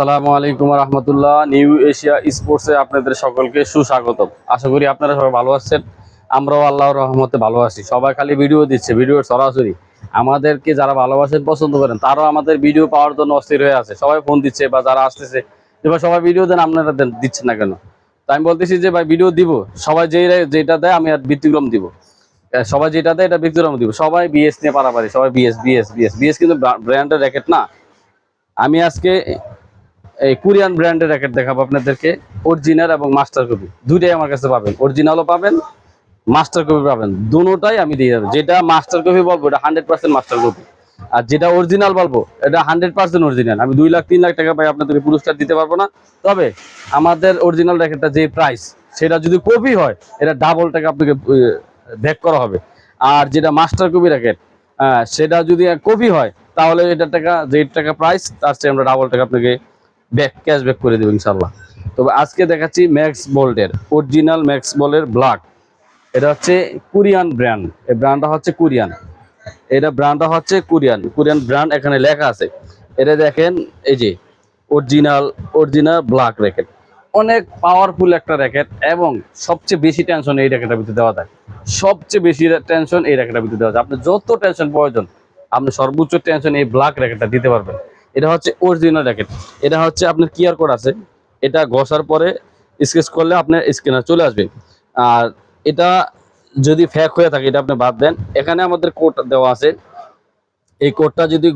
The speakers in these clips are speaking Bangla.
আসসালামু আলাইকুম রহমতুল্লাহ নিউ এশিয়া স্পোর্টসে আপনাদের সকলকে সুস্বাগতম। আশা করি আপনারা সবাই ভালো আছেন, আমরাও আল্লাহর রহমতে ভালো আছি। সবাই খালি ভিডিও দিচ্ছে ভিডিওর সরাসরি। আমাদেরকে যারা ভালোবাসেন, পছন্দ করেন, তারাও আমাদের ভিডিও পাওয়ার জন্য অস্থির হয়ে আছে। সবাই ফোন দিচ্ছে বা যারা আসতেছে, যে ভাই সবাই ভিডিও দেন, আপনারা দেন, দিচ্ছেন না কেন? তাই আমি বলতেছি যে ভাই ভিডিও দিব। সবাই যেই যেটা দেয়, আমি আর ব্যতিক্রম দিব। সবাই যেটা দেয়, এটা ব্যতিক্রম দিব। সবাই বিএস নিয়ে পারাপারি, সবাই বিএস বিএস বিএস বিএস কিন্তু ব্র্যান্ডের র্যাকেট না। আমি আজকে এই কোরিয়ান ব্র্যান্ডের র্যাকেট দেখাবো আপনাদেরকে। অরিজিনাল এবং মাস্টার কপি দুইটাই আমার কাছে পাবেন। অরিজিনালও পাবেন মাস্টার কপি পাবেন। দুটোটাই আমি দিয়ে দেবো। যেটা মাস্টার কপি বলব, এটা হান্ড্রেড পার্সেন্ট মাস্টার কপি আর যেটা অরিজিনাল বলব, এটা হান্ড্রেড পার্সেন্ট অরিজিনাল আমি দুই লাখ, তিন লাখ টাকা পাই, আপনাদেরকে পুরস্কার দিতে পারব না। তবে আমাদের অরিজিনাল র্যাকেটটা যে প্রাইস সেটা যদি কপি হয়, এটা ডাবল টাকা আপনাকে ব্যাক করা হবে। আর যেটা মাস্টার কপি র্যাকেট সেটা যদি কপি হয়, তাহলে এটা টাকা যে টাকা প্রাইস তার চেয়ে আমরা ডাবল টাকা আপনাকে ব্যাক ক্যাশ ব্যাক করে দেবো ইনশাল্লাহ তবে আজকে দেখাচ্ছি ম্যাক্স বোল্টের অরিজিনাল ম্যাক্স বলের ব্ল্যাক এটা হচ্ছে কোরিয়ান ব্র্যান্ড এই ব্র্যান্ডটা হচ্ছে কোরিয়ান এটা ব্র্যান্ডটা হচ্ছে কোরিয়ান কোরিয়ান ব্র্যান্ড এখানে লেখা আছে। এটা দেখেন, এই যে অরিজিনাল অরিজিনাল ব্ল্যাক র্যাকেট অনেক পাওয়ারফুল একটা র্যাকেট এবং সবচেয়ে বেশি টেনশন এই র্যাকেটের ভিতরে দেওয়া যায়। সবচেয়ে বেশি টেনশন এই র্যাকেটের ভিতরে দেওয়া যায়। আপনি যত টেনশন প্রয়োজন, আপনি সর্বোচ্চ টেনশন এই ব্ল্যাক র্যাকেটটা দিতে পারবেন। এটা হচ্ছে অরিজিনাল র্যাকেট এটা হচ্ছে আপনার কিয়ার কোড আছে। এটা ঘষার পরে স্কেচ করলে আপনার স্ক্যানার চলে আসবে। আর এটা যদি ফ্যাক হয়ে থাকে, এটা আপনি বাদ দেন। এখানে আমাদের কোড দেওয়া আছে। এই কোডটা যদি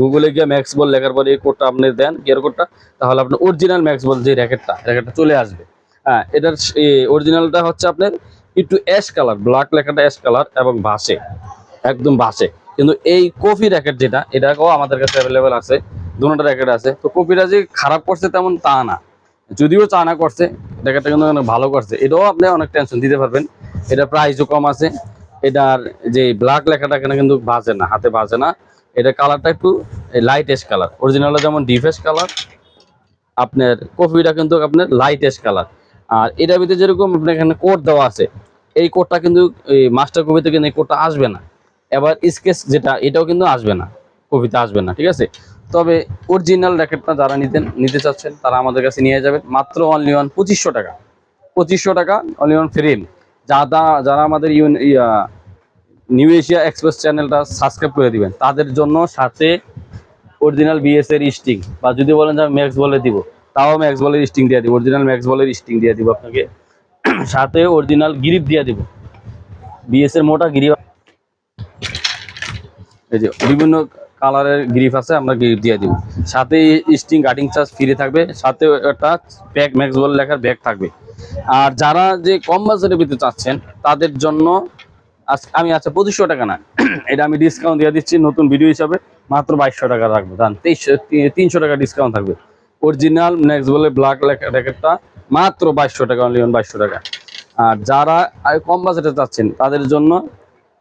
গুগলে গিয়ে ম্যাক্স বল লেখার পরে এই কোডটা আপনি দেন গিয়ার কোডটা তাহলে আপনার অরিজিনাল ম্যাক্স বল যে র্যাকেটটা র্যাকেটটা চলে আসবে। হ্যাঁ এটার অরিজিনালটা হচ্ছে আপনার একটু অ্যাশ কালার ব্ল্যাক লেখাটা অ্যাশ কালার এবং ভাসে একদম ভাসে কিন্তু এই কফি র্যাকেট যেটা এটাও আমাদের কাছে অ্যাভেলেবেল আছে, দুটো র্যাকেট আছে। তো কপিটা যে খারাপ করছে তেমন তা না। যদিও চা না করছে র্যাকেটটা কিন্তু অনেক ভালো করছে। এটাও আপনি অনেক টেনশন দিতে পারবেন। এটা প্রাইসও কম আছে। এটার যে ব্ল্যাক লেখাটা এখানে কিন্তু বাজে না, হাতে বাজে না। এটা কালারটা একটু লাইট এস কালার অরিজিনালটা যেমন ডিফেস কালার আপনার কফিটা কিন্তু আপনার লাইট এস কালার আর এটার ভিতরে যেরকম আপনার এখানে কোড দেওয়া আছে, এই কোডটা কিন্তু এই মাস্টার কপিতে কিন্তু এই কোডটা আসবে না। এবার স্কেচ যেটা, এটাও কিন্তু আসবে না, কবিতা আসবে না, ঠিক আছে? তবে অরিজিনাল র্যাকেটটা যারা নিতেন, নিতে চাচ্ছেন, তারা আমাদের কাছে নিয়ে যাবেন। মাত্র অনলি ওয়ান পঁচিশশো টাকা। পঁচিশশো টাকা অনলি ওয়ান ফ্রেম যারা যারা আমাদের ইউন নিউ এশিয়া এক্সপ্রেস চ্যানেলটা সাবস্ক্রাইব করে দিবেন, তাদের জন্য সাথে অরিজিনাল বিএস এর স্টিং বা যদি বলেন যে ম্যাক্স বলে দিব, তাও ম্যাক্স বলের স্টিং দিয়ে দিব অরিজিনাল ম্যাক্স বলের স্টিং দিয়ে দিব আপনাকে। সাথে অরিজিনাল গ্রিপ দিয়ে দিব। বিএস এর মোটা গ্রিপ এই যে বিভিন্ন কালারের গ্রিপ আছে, আমরা গ্রিপ দিয়ে দিব। সাথে স্টিং গার্ডিং চার্জ ফ্রি থাকবে, সাথে একটা প্যাক ম্যাক্স বলে লেখার ব্যাগ থাকবে। আর যারা যে কম বাজারে পেতে চাচ্ছেন, তাদের জন্য আমি আচ্ছা পঁচিশশো টাকা না, এটা আমি ডিসকাউন্ট দিয়ে দিচ্ছি নতুন ভিডিও হিসাবে, মাত্র বাইশশো টাকা রাখব। জান তেইশশো তিনশো টাকা ডিসকাউন্ট থাকবে। অরিজিনাল নেক্সট বলে ব্ল্যাক র্যাকেটটা মাত্র বাইশশো টাকা অনলি বাইশশো টাকা। আর যারা কম বাজেটে চাচ্ছেন, তাদের জন্য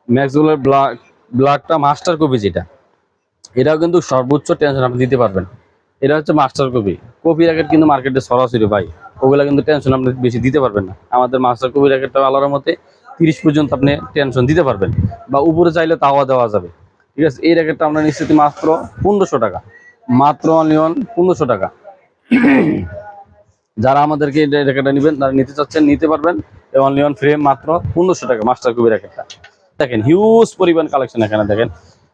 ম্যাক্সগুলোর ব্ল্যাক ব্ল্যাকটা মাস্টার কপি যেটা, এটাও কিন্তু সর্বোচ্চ টেনশন আপনি দিতে পারবেন। এটা হচ্ছে মাস্টার কপি কপি র্যাকেট কিন্তু মার্কেটে সরাসরি ভাই, ওগুলা কিন্তু টেনশন আপনি বেশি দিতে পারবেন না। আমাদের মাস্টার কপি র্যাকেটটা আলার মতে তিরিশ পর্যন্ত আপনি টেনশন দিতে পারবেন বা উপরে চাইলে তাওয়া দেওয়া যাবে। ঠিক আছে, এই র্যাকেটটা আমরা নিশ্চিত মাত্র পনেরোশো টাকা। মাত্র অনলি অন পনেরোশো টাকা। যারা আমাদেরকে এই র্যাকেটটা নেবেন, তারা নিতে চাচ্ছেন, নিতে পারবেন। অনলি অন ফ্রেম মাত্র পনেরোশো টাকা মাস্টার কপি র্যাকেটটা দেখেন হিউজ পরিমাণ কালেকশন এখানে দেখেন।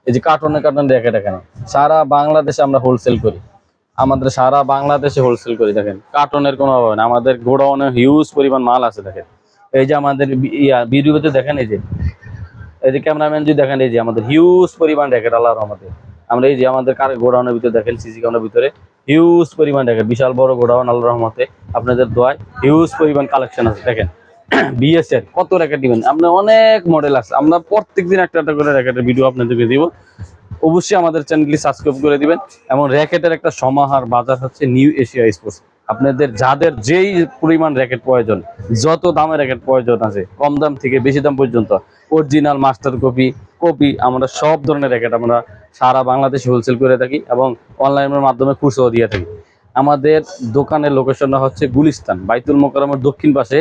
এই যে কার্টনে কার্টন র্যাকেট এখানে সারা বাংলাদেশে আমরা হোলসেল করি। আমাদের সারা বাংলাদেশে হোলসেল করি, দেখেন। কার্টনের কোনো অভাব নেই। আমাদের গোডাউনে হিউজ পরিমাণ মাল আছে, দেখেন। এই যে আমাদের ইয়া, ভিডিওতে দেখেন এই যে। এই যে ক্যামেরাম্যান যদি দেখেন, এই যে আমাদের হিউজ পরিমাণ র্যাকেট আল্লাহর আমাদের আমরা এই যে আমাদের কার গোডাউনের ভিতরে দেখেন সিসি ক্যামেরার ভিতরে হিউজ পরিমাণ র্যাকেট বিশাল বড় গোডাউন, আল্লাহর রহমতে। আপনাদের দোয়ায় হিউজ পরিমাণ কালেকশন আছে, দেখেন। বিএস এর কত র্যাকেট দিবেন আপনার অনেক মডেল আছে। আমরা প্রত্যেকদিন একটা একটা করে র্যাকেটের ভিডিও আপনাদেরকে দিব। অবশ্যই আমাদের চ্যানেলটি সাবস্ক্রাইব করে দিবেন। এবং র্যাকেটের একটা সমাহার বাজার হচ্ছে নিউ এশিয়া স্পোর্টস আপনাদের যাদের যেই পরিমাণ র্যাকেট প্রয়োজন, যত দামে র্যাকেট প্রয়োজন আছে, কম দাম থেকে বেশি দাম পর্যন্ত অরিজিনাল মাস্টার কপি কপি আমরা সব ধরনের র্যাকেট আমরা সারা বাংলাদেশে হোলসেল করে থাকি এবং অনলাইনের মাধ্যমে খুচরো দিয়ে থাকি। আমাদের দোকানের লোকেশনটা হচ্ছে গুলিস্তান, বাইতুল মোকারমের দক্ষিণ পাশে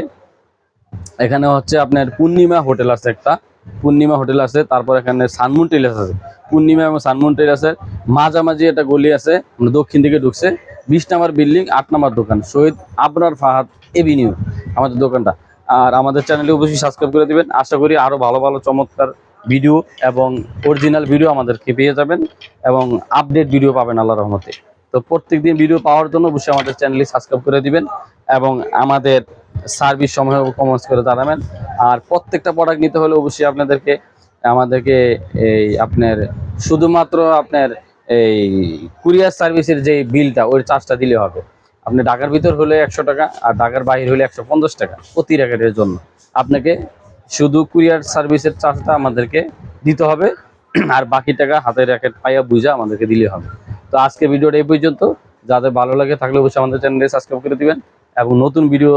এখানে হচ্ছে আপনার পূর্ণিমা হোটেল আছে একটা। পূর্ণিমা হোটেল আছে, তারপর এখানে সানমুন টেলার্স আছে। পূর্ণিমা এবং সানমুন টেলার্সের মাঝামাঝি একটা গলি আছে মানে দক্ষিণ দিকে ঢুকছে। বিশ নাম্বার বিল্ডিং, আট নাম্বার দোকান। শহীদ আবরার ফাহাদ এভিনিউ, আমাদের দোকানটা। আর আমাদের চ্যানেলে অবশ্যই সাবস্ক্রাইব করে দিবেন। আশা করি আরও ভালো ভালো, চমৎকার ভিডিও এবং অরিজিনাল ভিডিও আমাদেরকে পেয়ে যাবেন এবং আপডেট ভিডিও পাবেন আল্লাহ রহমতে। তো প্রত্যেকদিন ভিডিও পাওয়ার জন্য অবশ্যই আমাদের চ্যানেলটি সাবস্ক্রাইব করে দিবেন এবং আমাদের সার্ভিস সময় কমেন্টস করে দাঁড়াবেন আর প্রত্যেকটা প্রোডাক্ট নিতে হলে অবশ্যই আপনাদেরকে, আমাদেরকে এই আপনার শুধুমাত্র আপনার এই কুরিয়ার সার্ভিসের যে বিলটা, ওই চার্জটা দিলে হবে। আপনি ঢাকার ভিতর হলে একশো টাকা আর ঢাকার বাইরে হলে একশো পঞ্চাশ টাকা প্রতি র্যাকেটের জন্য। আপনাকে শুধু কুরিয়ার সার্ভিসের চার্জটা আমাদেরকে দিতে হবে। আর বাকি টাকা হাতে র্যাকেট পাইয়া বুঝা আমাদেরকে দিলে হবে। তো আজকে ভিডিওটা এই পর্যন্ত। যাদের ভালো লাগে থাকলে অবশ্যই আমাদের চ্যানেলে সাবস্ক্রাইব করে দিবেন। এবং নতুন ভিডিও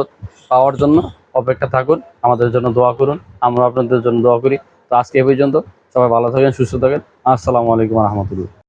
পাওয়ার জন্য অপেক্ষা থাকুন, আমাদের জন্য দোয়া করুন, আমরা আপনাদের জন্য দোয়া করি। তো আজকে এ পর্যন্ত, সবাই ভালো থাকেন, সুস্থ থাকেন। আসসালামু আলাইকুম রহমতুল্লাহ।